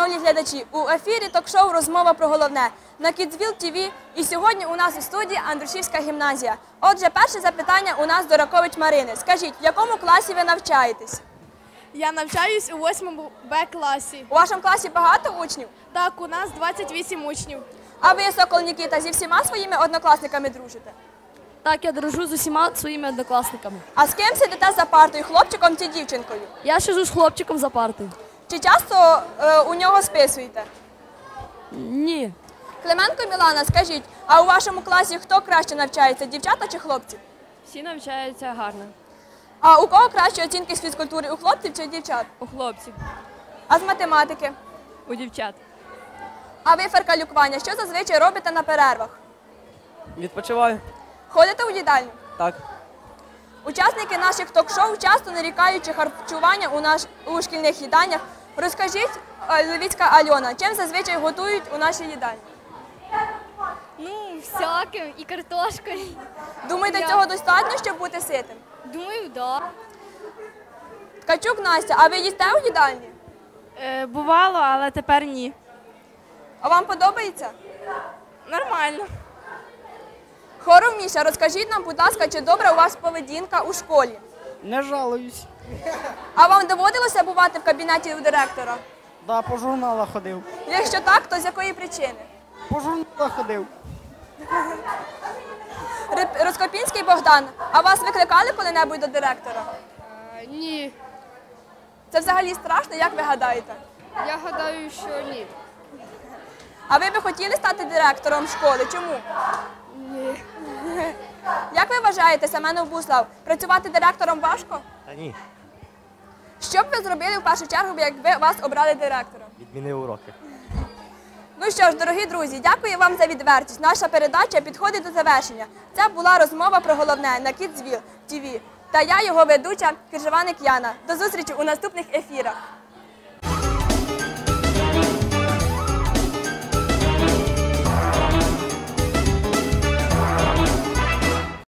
шановні глядачі! У ефірі ток-шоу Розмова про головне на Кідзвіл ТВ. І сьогодні у нас у студії Андрушівська гімназія. Отже, перше запитання у нас до Ракович Марини. Скажіть, в якому класі ви навчаєтесь? Я навчаюсь у 8 Б класі. У вашому класі багато учнів? Так, у нас 28 учнів. А ви, Сокол Нікіта, зі всіма своїми однокласниками дружите? Так, я дружу з усіма своїми однокласниками. А з ким сидите за партою, хлопчиком чи дівчинкою? Я сижу з хлопчиком за партою. Чи часто е, у нього списуєте? Ні. Клименко Мілана, скажіть, а у вашому класі хто краще навчається, дівчата чи хлопці? Всі навчаються гарно. А у кого кращі оцінки з фізкультури? У хлопців чи дівчат? У хлопців, А з математики? у дівчат. А ви, Феркалюк що зазвичай робите на перервах? Відпочиваю. Ходите у їдальню? Так. Учасники наших ток-шоу часто нарікаючи харчування у, наш, у шкільних їдальнях. Розкажіть, е, Левіцька Альона, чим зазвичай готують у нашій їдальні? Ну, всяким і картошкою. Думаєте, Я- цього достатньо, щоб бути ситим? Думаю, да. Ткачук Настя, а ви їсте у їдальні? Е, бувало, але тепер ні. А вам подобається? Нормально. Хоров Міша, розкажіть нам, будь ласка, чи добра у вас поведінка у школі? Не жалуюсь. А вам доводилося бувати в кабінеті у директора? Да, по журналах ходив. Якщо так, то з якої причини? По журналах ходив. Розкопінський Богдан, а вас викликали коли-небудь до директора? ні. Це взагалі страшно, як ви гадаєте? Я гадаю, що ні. А ви би хотіли стати директором школи? Чому? Як ви вважаєте, Семенов Буслав, працювати директором важко? Та ні, Що б ви зробили в першу чергу, якби вас обрали директором? відмінив уроки. Ну що ж, дорогі друзі, дякую вам за відвертість. Наша передача підходить до завершення. Це була розмова про головне на Кідзвіл ТВ. Та я його ведуча Киржеваник Яна. До зустрічі у наступних ефірах.